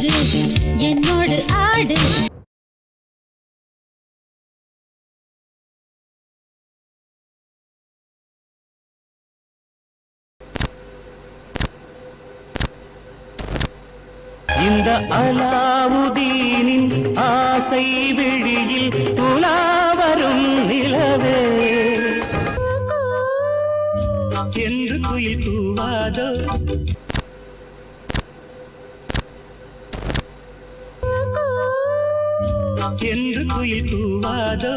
இரு என்னோடு ஆடு. இந்த அலாவுதீனின் ஆசை விழியில் துலாவரும் நிலவே. என்று குயில் கூவாதோ என்று குயில் கூவாதோ?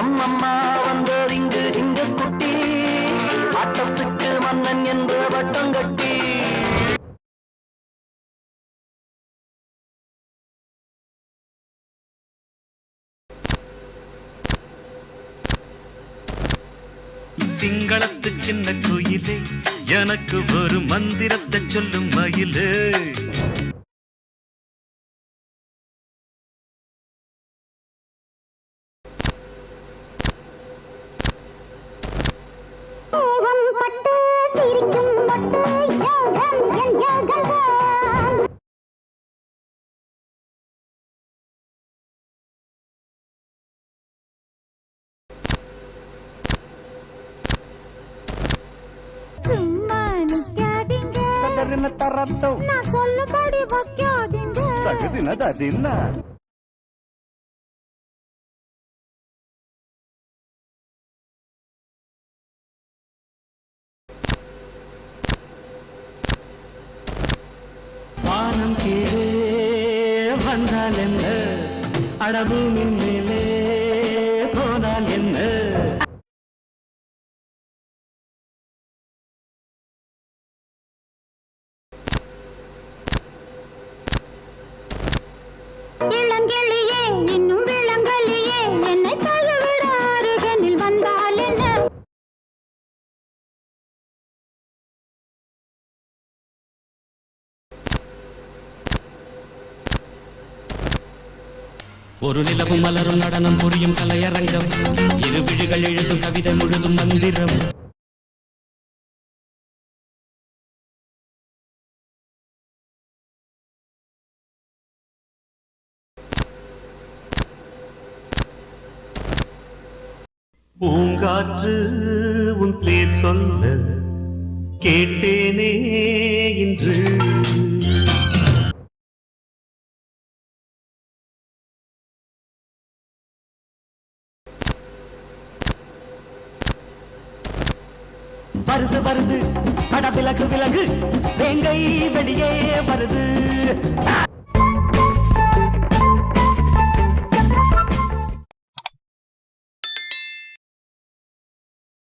அம்மம்மா வந்தோர் இங்கு சிங்கக்குட்டி ஆட்டத்துக்கு மன்னன் என்று வட்டம் கட்டி. சிங்களத்து சின்ன குயிலே எனக்கு ஒரு மந்திரத்தை சொல்லும் மயிலே. மோகம் பட்டு சிரிக்கும் பட்டு யோகம் என் யோகம்தான் சும்மா நிக்காதீங்க தகரின தரத்தம் நான் சொல்லும்படி வைக்காதீங்க தகுதின ததின்ன வானம் கீழே வந்தால் என்ன அடவு மின்மேலே ஒரு நிலவும் மலரும் நடனம் புரியும் கலையரங்கம். இரு விழிகள் எழுதும் கவிதை முழுதும் மந்திரம். பூங்காற்று உன் பேர் சொல்ல கேட்டேனே இன்று. வருது வருது. கட விலகு விலகு. வேங்கை வெளியே வருது.